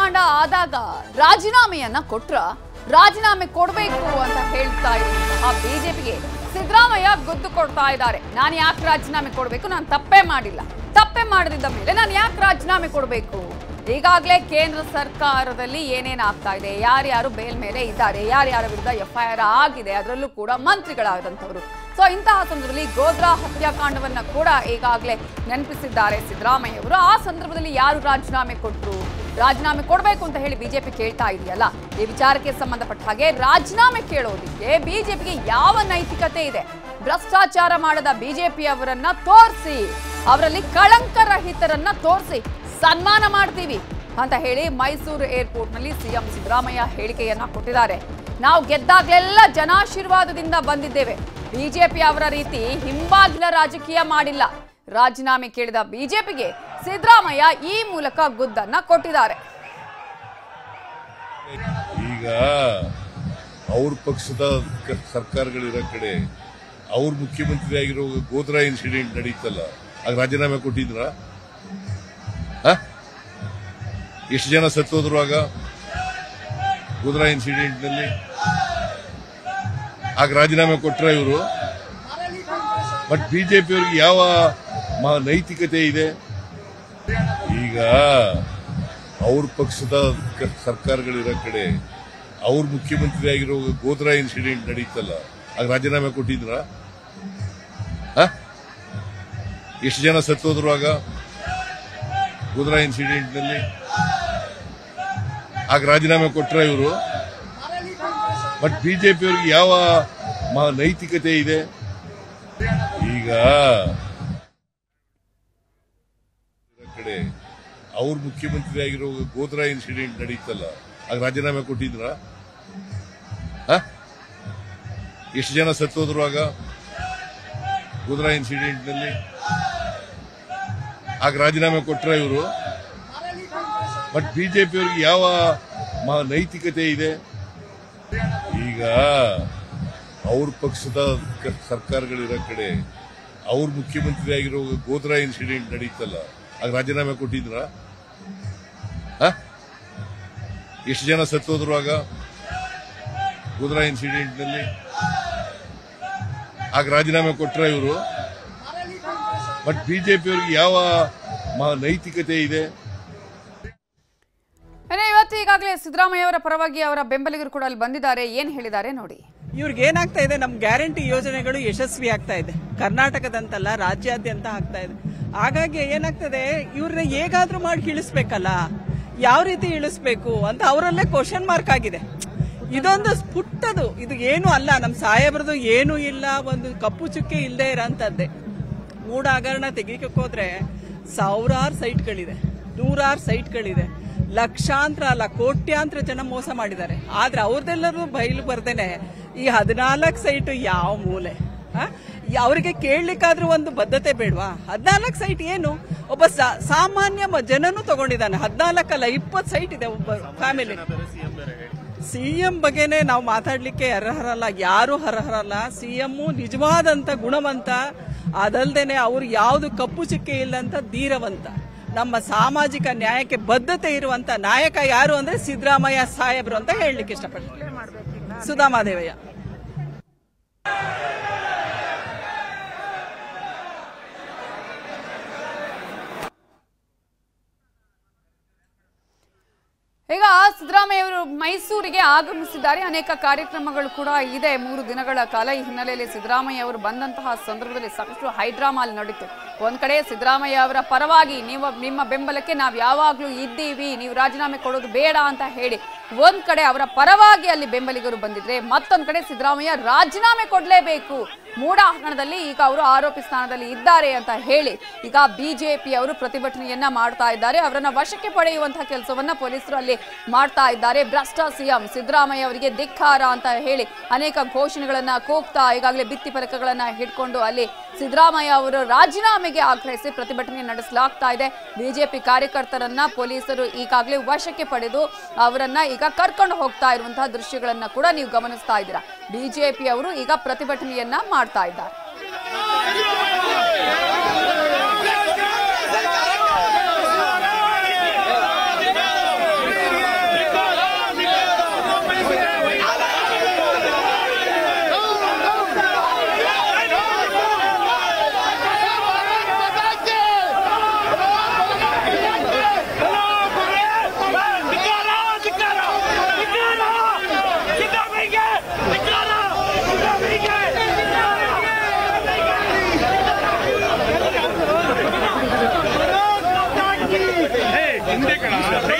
ಹತ್ಯಾಕಾಂಡ ಆದಾಗ ರಾಜೀನಾಮೆಯನ್ನ ಕೊಟ್ರ ರಾಜೀನಾಮೆ ಕೊಡಬೇಕು ಅಂತ ಹೇಳ್ತಾ ಆ ಬಿಜೆಪಿಗೆ ಸಿದ್ದರಾಮಯ್ಯ ಗೊತ್ತು ಕೊಡ್ತಾ ಇದ್ದಾರೆ. ನಾನು ಯಾಕೆ ರಾಜೀನಾಮೆ ಕೊಡಬೇಕು? ನಾನು ತಪ್ಪೇ ಮಾಡಿಲ್ಲ. ತಪ್ಪೇ ಮಾಡದಿದ್ದ ಮೇಲೆ ನಾನು ಯಾಕೆ ರಾಜೀನಾಮೆ ಕೊಡಬೇಕು? ಈಗಾಗಲೇ ಕೇಂದ್ರ ಸರ್ಕಾರದಲ್ಲಿ ಏನೇನಾಗ್ತಾ ಇದೆ? ಯಾರ್ಯಾರು ಬೇಲ್ ಮೇಲೆ ಇದ್ದಾರೆ? ಯಾರ್ಯಾರ ವಿರುದ್ಧ ಎಫ್ಐಆರ್ ಆಗಿದೆ? ಅದರಲ್ಲೂ ಕೂಡ ಮಂತ್ರಿಗಳಾದಂಥವ್ರು. ಸೊ ಇಂತಹ ಸಂದರ್ಭದಲ್ಲಿ ಗೋದ್ರಾ ಹತ್ಯಾಕಾಂಡವನ್ನು ಕೂಡ ಈಗಾಗಲೇ ನೆನಪಿಸಿದ್ದಾರೆ ಸಿದ್ದರಾಮಯ್ಯ ಅವರು. ಆ ಸಂದರ್ಭದಲ್ಲಿ ಯಾರು ರಾಜೀನಾಮೆ ಕೊಟ್ಟರು ರಾಜೀನಾಮೆ ಕೊಡಬೇಕು ಅಂತ ಹೇಳಿ ಬಿಜೆಪಿ ಕೇಳ್ತಾ ಇದೆಯಲ್ಲ? ಈ ವಿಚಾರಕ್ಕೆ ಸಂಬಂಧಪಟ್ಟ ಹಾಗೆ ರಾಜೀನಾಮೆ ಕೇಳೋದಿಕ್ಕೆ ಬಿಜೆಪಿಗೆ ಯಾವ ನೈತಿಕತೆ ಇದೆ? ಭ್ರಷ್ಟಾಚಾರ ಮಾಡದ ಬಿಜೆಪಿ ಅವರನ್ನ ತೋರಿಸಿ, ಅವರಲ್ಲಿ ಕಳಂಕರಹಿತರನ್ನ ತೋರಿಸಿ ಸನ್ಮಾನ ಮಾಡ್ತೀವಿ ಅಂತ ಹೇಳಿ ಮೈಸೂರು ಏರ್ಪೋರ್ಟ್ನಲ್ಲಿ ಸಿಎಂ ಸಿದ್ದರಾಮಯ್ಯ ಹೇಳಿಕೆಯನ್ನ ಕೊಟ್ಟಿದ್ದಾರೆ. ನಾವು ಗೆದ್ದಾಗಲೆಲ್ಲ ಜನಾಶೀರ್ವಾದದಿಂದ ಬಂದಿದ್ದೇವೆ. ಬಿಜೆಪಿ ಅವರ ರೀತಿ ಹಿಂಬಾಗಿಲ ರಾಜಕೀಯ ಮಾಡಿಲ್ಲ. ರಾಜೀನಾಮೆ ಕೇಳಿದ ಬಿಜೆಪಿಗೆ ಸಿದ್ದರಾಮಯ್ಯ ಈ ಮೂಲಕ ಗುದ್ದನ್ನ ಕೊಟ್ಟಿದ್ದಾರೆ. ಈಗ ಅವ್ರ ಪಕ್ಷದ ಸರ್ಕಾರಗಳಿರೋ ಕಡೆ ಅವ್ರ ಮುಖ್ಯಮಂತ್ರಿ ಆಗಿರೋ ಗೋದ್ರಾ ಇನ್ಸಿಡೆಂಟ್ ನಡೀತಲ್ಲ, ಆಗ ರಾಜೀನಾಮೆ ಕೊಟ್ಟಿದ್ರ? ಎಷ್ಟು ಜನ ಸತ್ತೋದ್ರು ಆಗ ಗೋದ್ರಾ ಇನ್ಸಿಡೆಂಟ್ನಲ್ಲಿ ಆಗ ರಾಜೀನಾಮೆ ಕೊಟ್ರ ಇವರು? ಬಟ್ ಬಿಜೆಪಿ ಅವ್ರಿಗೆ ಯಾವ ನೈತಿಕತೆ ಇದೆ? ಈಗ ಅವ್ರ ಪಕ್ಷದ ಸರ್ಕಾರಗಳಿರೋ ಕಡೆ ಅವ್ರ ಮುಖ್ಯಮಂತ್ರಿ ಆಗಿರೋ ಗೋದ್ರಾ ಇನ್ಸಿಡೆಂಟ್ ನಡೀತಲ್ಲ. ಆಗ ರಾಜೀನಾಮೆ ಕೊಟ್ಟಿದ್ರ? ಎಷ್ಟು ಜನ ಸತ್ತೋದ್ರು ಆಗ? ಗೋದ್ರಾ ಇನ್ಸಿಡೆಂಟ್ನಲ್ಲಿ ಆಗ ರಾಜೀನಾಮೆ ಕೊಟ್ರ ಇವರು? ಬಟ್ ಬಿಜೆಪಿ ಅವ್ರಿಗೆ ಯಾವ ನೈತಿಕತೆ ಇದೆ? ಈಗ ಕಡೆ ಅವ್ರ ಮುಖ್ಯಮಂತ್ರಿ ಆಗಿರೋ ಗೋದ್ರಾ ಇನ್ಸಿಡೆಂಟ್ ನಡೀತಲ್ಲ, ಆಗ ರಾಜೀನಾಮೆ ಕೊಟ್ಟಿದ್ರ? ಎಷ್ಟು ಜನ ಸತ್ತೋದ್ರು ಆಗ ಗೋದ್ರಾ ಇನ್ಸಿಡೆಂಟ್ನಲ್ಲಿ? ಆಗ ರಾಜೀನಾಮೆ ಕೊಟ್ರ ಇವರು? ಬಟ್ ಬಿಜೆಪಿ ಅವ್ರಿಗೆ ಯಾವ ನೈತಿಕತೆ ಇದೆ? ಈಗ ಅವ್ರ ಪಕ್ಷದ ಸರ್ಕಾರಗಳಿರೋ ಕಡೆ ಅವ್ರ ಮುಖ್ಯಮಂತ್ರಿ ಆಗಿರೋ ಗೋದ್ರಾ ಇನ್ಸಿಡೆಂಟ್ ನಡೀತಲ್ಲ, ಆಗ ರಾಜೀನಾಮೆ ಕೊಟ್ಟಿದ್ರ? ಎಷ್ಟು ಜನ ಸತ್ತೋದ್ರುವಾಗ ಆಗ? ಗೋದ್ರಾ ಇನ್ಸಿಡೆಂಟ್ನಲ್ಲಿ ಆಗ ರಾಜೀನಾಮೆ ಕೊಟ್ರ ಇವರು? ಬಟ್ ಬಿಜೆಪಿ ಅವ್ರಿಗೆ ಯಾವ ನೈತಿಕತೆ ಇದೆ? ಇವತ್ತು ಈಗಾಗಲೇ ಸಿದ್ದರಾಮಯ್ಯ ಅವರ ಪರವಾಗಿ ಅವರ ಬೆಂಬಲಿಗರು ಕೂಡ ಅಲ್ಲಿ ಬಂದಿದ್ದಾರೆ. ಏನ್ ಹೇಳಿದ್ದಾರೆ ನೋಡಿ. ಇವ್ರಿಗೆ ಏನಾಗ್ತಾ ಇದೆ? ನಮ್ ಗ್ಯಾರಂಟಿ ಯೋಜನೆಗಳು ಯಶಸ್ವಿ ಆಗ್ತಾ ಇದೆ. ಕರ್ನಾಟಕದಂತಲ್ಲ ರಾಜ್ಯಾದ್ಯಂತ ಆಗ್ತಾ ಇದೆ. ಹಾಗಾಗಿ ಏನಾಗ್ತದೆ? ಇವ್ರನ್ನ ಹೇಗಾದ್ರೂ ಮಾಡಿ ಇಳಿಸ್ಬೇಕಲ್ಲ ಯಾವ ರೀತಿ ಇಳಿಸ್ಬೇಕು ಅಂತ ಅವರಲ್ಲೇ ಕ್ವಶನ್ ಮಾರ್ಕ್ ಆಗಿದೆ. ಇದೊಂದು ಪುಟ್ಟದು. ಇದು ಏನು ಅಲ್ಲ. ನಮ್ಮ ಸಾಹೇಬ್ರದ್ದು ಏನೂ ಇಲ್ಲ. ಒಂದು ಕಪ್ಪು ಚುಕ್ಕೆ ಇಲ್ಲದೆ ಇರೋಂಥದ್ದೇ. ಮೂಡ ಹಗರಣ ತೆಗಿಯಕ್ಕೆ ಹೋದ್ರೆ ಸಾವಿರಾರು ಸೈಟ್ಗಳಿದೆ. ನೂರಾರು ಸೈಟ್ಗಳಿದೆ. ಲಕ್ಷಾಂತರ ಅಲ್ಲ, ಕೋಟ್ಯಾಂತರ ಜನ ಮೋಸ ಮಾಡಿದ್ದಾರೆ. ಆದ್ರೆ ಅವ್ರದ್ದೆಲ್ಲರೂ ಬಯಲು ಬರ್ದೇನೆ ಈ ಹದಿನಾಲ್ಕು ಸೈಟ್ ಯಾವ ಮೂಲೆ? ಅವರಿಗೆ ಕೇಳಲಿಕ್ಕಾದ್ರೂ ಒಂದು ಬದ್ಧತೆ ಬೇಡವಾ? ಹದಿನಾಲ್ಕು ಸೈಟ್ ಏನು? ಒಬ್ಬ ಸಾಮಾನ್ಯ ಜನನು ತಗೊಂಡಿದ್ದಾನೆ. ಹದಿನಾಲ್ಕಲ್ಲ, ಇಪ್ಪತ್ತು ಸೈಟ್ ಇದೆ ಒಬ್ಬ ಫ್ಯಾಮಿಲಿ ಸಿ ಎಂ ಬಗ್ಗೆನೆ ನಾವು ಮಾತಾಡ್ಲಿಕ್ಕೆ ಅರ್ಹರಲ್ಲ, ಯಾರು ಅರ್ಹರಲ್ಲ. ಸಿ ಸಿಎಂ ನಿಜವಾದಂತ ಗುಣವಂತ. ಅದಲ್ದೇನೆ ಅವ್ರು ಯಾವುದು ಕಪ್ಪು ಚಿಕ್ಕೆ ಇಲ್ಲಂತ ಧೀರವಂತ. ನಮ್ಮ ಸಾಮಾಜಿಕ ನ್ಯಾಯಕ್ಕೆ ಬದ್ಧತೆ ಇರುವಂತ ನಾಯಕ ಯಾರು ಅಂದ್ರೆ ಸಿದ್ದರಾಮಯ್ಯ ಸಾಹೇಬ್ರು ಅಂತ ಹೇಳಲಿಕ್ಕೆ ಇಷ್ಟಪಡ್ತೀನಿ. ಸುಧಾಮಾದೇವಯ್ಯ. ಈಗ ಸಿದ್ದರಾಮಯ್ಯ ಅವರು ಮೈಸೂರಿಗೆ ಆಗಮಿಸಿದ್ದಾರೆ. ಅನೇಕ ಕಾರ್ಯಕ್ರಮಗಳು ಕೂಡ ಇದೆ. ಮೂರು ದಿನಗಳ ಕಾಲ ಈ ಹಿನ್ನೆಲೆಯಲ್ಲಿ ಸಿದ್ದರಾಮಯ್ಯ ಅವರು ಬಂದಂತಹ ಸಂದರ್ಭದಲ್ಲಿ ಸಾಕಷ್ಟು ಹೈಡ್ರಾಮಾಲ್ ನಡೀತು. ಒಂದ್ ಕಡೆ ಸಿದ್ದರಾಮಯ್ಯ ಅವರ ಪರವಾಗಿ ನೀವು ನಿಮ್ಮ ಬೆಂಬಲಕ್ಕೆ ನಾವು ಯಾವಾಗ್ಲೂ ಇದ್ದೀವಿ, ನೀವು ರಾಜೀನಾಮೆ ಕೊಡೋದು ಬೇಡ ಅಂತ ಹೇಳಿ ಒಂದ್ ಕಡೆ ಅವರ ಪರವಾಗಿ ಅಲ್ಲಿ ಬೆಂಬಲಿಗರು ಬಂದಿದ್ರೆ ಮತ್ತೊಂದ್ ಕಡೆ ಸಿದ್ದರಾಮಯ್ಯ ರಾಜೀನಾಮೆ ಕೊಡ್ಲೇಬೇಕು. ಮೂಡ ಹಗರಣದಲ್ಲಿ ಈಗ ಅವರು ಆರೋಪಿ ಸ್ಥಾನದಲ್ಲಿ ಇದ್ದಾರೆ ಅಂತ ಹೇಳಿ ಈಗ ಬಿಜೆಪಿ ಅವರು ಪ್ರತಿಭಟನೆಯನ್ನ ಮಾಡ್ತಾ ಇದ್ದಾರೆ, ಅವರನ್ನ ವಶಕ್ಕೆ ಪಡೆಯುವಂತಹ ಕೆಲಸವನ್ನ ಪೊಲೀಸರು ಅಲ್ಲಿ ಮಾಡ್ತಾ ಇದ್ದಾರೆ. ಭ್ರಷ್ಟ ಸಿಎಂ ಸಿದ್ದರಾಮಯ್ಯ ಅವರಿಗೆ ಧಿಕ್ಕಾರ ಅಂತ ಹೇಳಿ ಅನೇಕ ಘೋಷಣೆಗಳನ್ನ ಕೂಗ್ತಾ ಈಗಾಗಲೇ ಭಿತ್ತಿ ಫಲಕಗಳನ್ನ ಹಿಡ್ಕೊಂಡು ಅಲ್ಲಿ ಸಿದ್ದರಾಮಯ್ಯ ಅವರು ರಾಜೀನಾಮೆಗೆ ಆಗ್ರಹಿಸಿ ಪ್ರತಿಭಟನೆ ನಡೆಸಲಾಗ್ತಾ ಇದೆ. ಬಿಜೆಪಿ ಕಾರ್ಯಕರ್ತರನ್ನ ಪೊಲೀಸರು ಈಗಾಗಲೇ ವಶಕ್ಕೆ ಪಡೆದು ಅವರನ್ನ ಈಗ ಕರ್ಕೊಂಡು ಹೋಗ್ತಾ ಇರುವಂತಹ ದೃಶ್ಯಗಳನ್ನ ಕೂಡ ನೀವು ಗಮನಿಸ್ತಾ ಇದ್ದೀರಾ. ಬಿಜೆಪಿ ಅವರು ಈಗ ಪ್ರತಿಭಟನೆಯನ್ನ ಮಾಡ್ತಾ ಇದ್ದಾರೆ. Yeah.